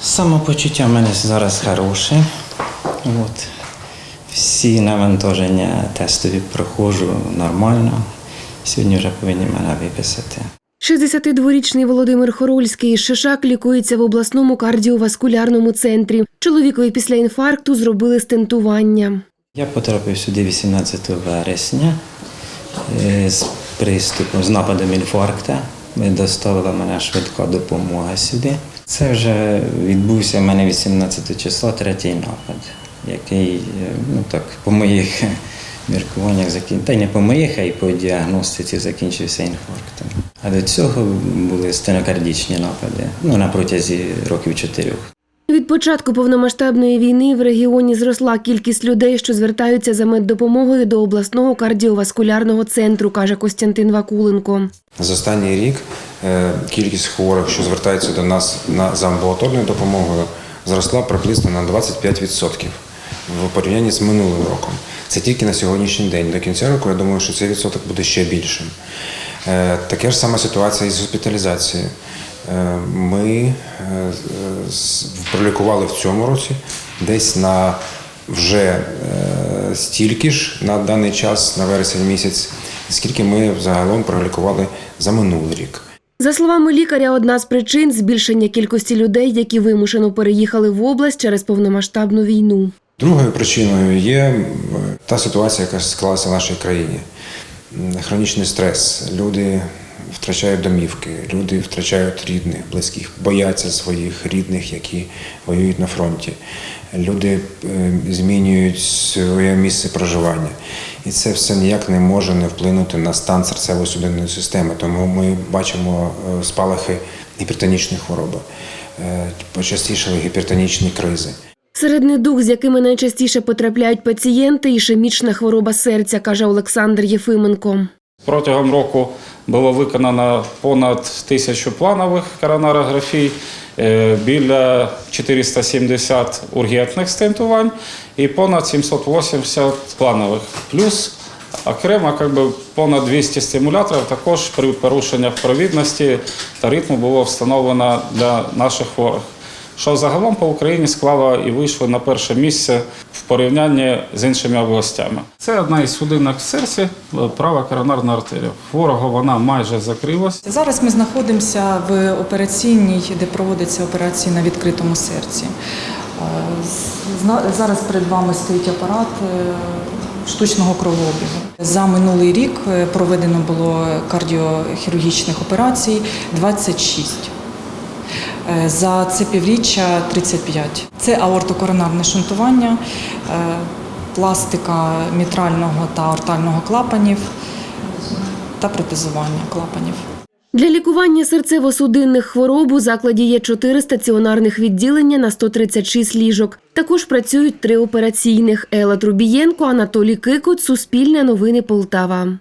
Самопочуття в мене зараз хороше. От. Всі навантаження тестові проходжу нормально. Сьогодні вже повинні мене виписати. 62-річний Володимир Хорольський Шишак лікується в обласному кардіоваскулярному центрі. Чоловікові після інфаркту зробили стентування. Я потрапив сюди 18 вересня е, з приступом, з нападом інфаркта. Доставила мене швидка допомога сюди. Це вже відбувся в мене 18 числа, третій напад, який, е, ну так, по моїх міркуваннях закін... та й не по моїх, а й по діагностиці закінчився інфарктом. А до цього були стенокардічні напади ну, на протязі років чотирьох. Від початку повномасштабної війни в регіоні зросла кількість людей, що звертаються за меддопомогою до обласного кардіоваскулярного центру, каже Костянтин Вакуленко. За останній рік кількість хворих, що звертаються до нас на за амбулаторною допомогою, зросла приблизно на 25% в порівнянні з минулим роком. Це тільки на сьогоднішній день. До кінця року я думаю, що цей відсоток буде ще більшим. Е, Така ж сама ситуація із госпіталізацією. Е, Ми е, пролікували в цьому році десь на вже е, стільки ж на даний час, на вересень місяць, скільки ми загалом пролікували за минулий рік. За словами лікаря, одна з причин збільшення кількості людей, які вимушено переїхали в область через повномасштабну війну. Другою причиною є та ситуація, яка склалася в нашій країні. Хронічний стрес. Люди втрачають домівки, люди втрачають рідних, близьких, бояться своїх рідних, які воюють на фронті. Люди е, змінюють своє місце проживання. І це все ніяк не може не вплинути на стан серцево-судинної системи. Тому ми бачимо е, спалахи гіпертонічної хвороби, е, почастішали гіпертонічні кризи. Серед недуг, з якими найчастіше потрапляють пацієнти, ішемічна хвороба серця, каже Олександр Єфименко. Протягом року було виконано понад тисячу планових коронарографій, е, біля 470 ургентних стентувань і понад 780 планових. Плюс окремо би, понад 200 стимуляторів також при порушеннях провідності та ритму було встановлено для наших хворих. Що загалом по Україні склало і вийшло на перше місце в порівнянні з іншими областями. Це одна із судинок в серці, права коронарна артерія. Хворого вона майже закрилась. Зараз ми знаходимося в операційній, де проводиться операція на відкритому серці. Е, Зараз перед вами стоїть апарат е, штучного кровообігу. За минулий рік е, проведено було кардіохірургічних операцій 26. Е, За це півріччя 35. Це аортокоронарне шунтування, е, пластика мітрального та ортального клапанів та протезування клапанів. Для лікування серцево-судинних хвороб у закладі є чотири стаціонарних відділення на 136 ліжок. Також працюють три операційних. Елла Трубієнко, Анатолій Кикут, Суспільне новини Полтава.